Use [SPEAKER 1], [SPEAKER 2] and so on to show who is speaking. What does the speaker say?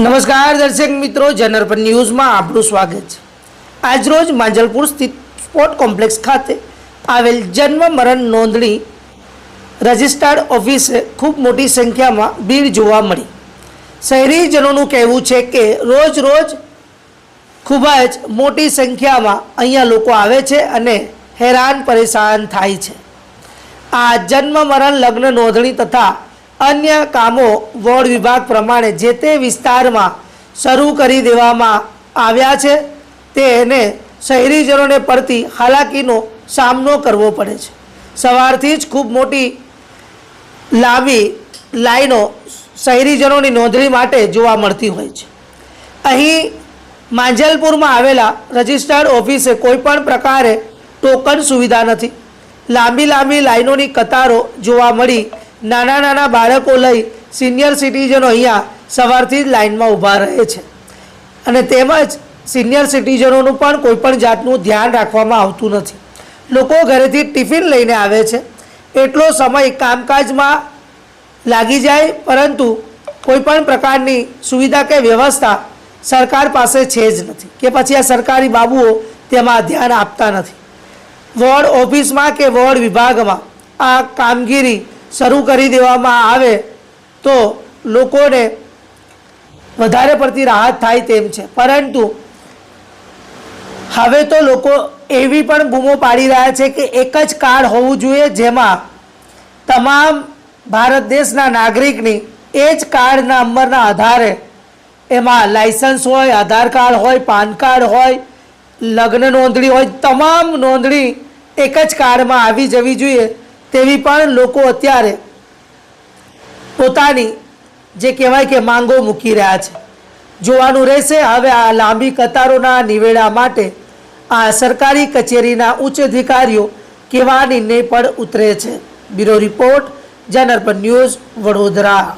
[SPEAKER 1] નમસ્કાર દર્શક મિત્રો જનરપન ન્યૂઝમાં આપનું સ્વાગત છે. આજરોજ માંજલપુર સ્થિત સ્પોર્ટ કોમ્પ્લેક્સ ખાતે આવેલ જન્મ મરણ નોંધણી રજિસ્ટર્ડ ઓફિસે ખૂબ મોટી સંખ્યામાં ભીડ જોવા મળી. શહેરીજનોનું કહેવું છે કે રોજ રોજ ખૂબ જ મોટી સંખ્યામાં અહીંયા લોકો આવે છે અને હેરાન પરેશાન થાય છે. આ જન્મ મરણ લગ્ન નોંધણી તથા અન્ય કામો વોર્ડ વિભાગ પ્રમાણે જે તે વિસ્તારમાં શરૂ કરી દેવામાં આવ્યા છે તેને શહેરીજનોને પડતી હાલાકીનો સામનો કરવો પડે છે. સવારથી જ ખૂબ મોટી લાંબી લાઈનો શહેરીજનોની નોંધણી માટે જોવા મળતી હોય છે. અહીં માંજલપુરમાં આવેલા રજિસ્ટર્ડ ઓફિસે કોઈપણ પ્રકારે ટોકન સુવિધા નથી. લાંબી લાંબી લાઈનોની કતારો જોવા મળી નાના નાના બાળકો લઈ સિનિયર સિટીઝનો અહીંયા સવારથી જ લાઇનમાં ઊભા રહે છે. અને તેમજ સિનિયર સિટીઝનોનું પણ કોઈપણ જાતનું ધ્યાન રાખવામાં આવતું નથી. લોકો ઘરેથી ટિફિન લઈને આવે છે. એટલો સમય કામકાજમાં લાગી જાય, પરંતુ કોઈપણ પ્રકારની સુવિધા કે વ્યવસ્થા સરકાર પાસે છે જ નથી કે પછી આ સરકારી બાબુઓ તેમાં ધ્યાન આપતા નથી. વોર્ડ ઓફિસમાં કે વોર્ડ વિભાગમાં આ કામગીરી શરૂ કરી દેવામાં આવે તો લોકોને વધારે પડતી રાહત થાય તેમ છે. પરંતુ હવે તો લોકો એવી પણ બૂમો પાડી રહ્યા છે કે એક જ કાર્ડ હોવું જોઈએ જેમાં તમામ ભારત દેશના નાગરિકની એ જ કાર્ડના નંબરના આધારે એમાં લાયસન્સ હોય, આધાર કાર્ડ હોય, પાન કાર્ડ હોય, લગ્ન નોંધણી હોય, તમામ નોંધણી એક જ કાર્ડમાં આવી જવી જોઈએ. તેવી પણ લોકો અત્યારે પોતાની જે કહેવાય કે માંગો મૂકી રહ્યા છે. જોવાનું રહેશે, હવે આ લાંબી કતારોના નિવેડા માટે આ સરકારી કચેરીના ઉચ્ચ અધિકારીઓ કેવા નિર્ણય પર ઉતરે છે. બ્યુરો રિપોર્ટ જનરપન ન્યૂઝ, વડોદરા.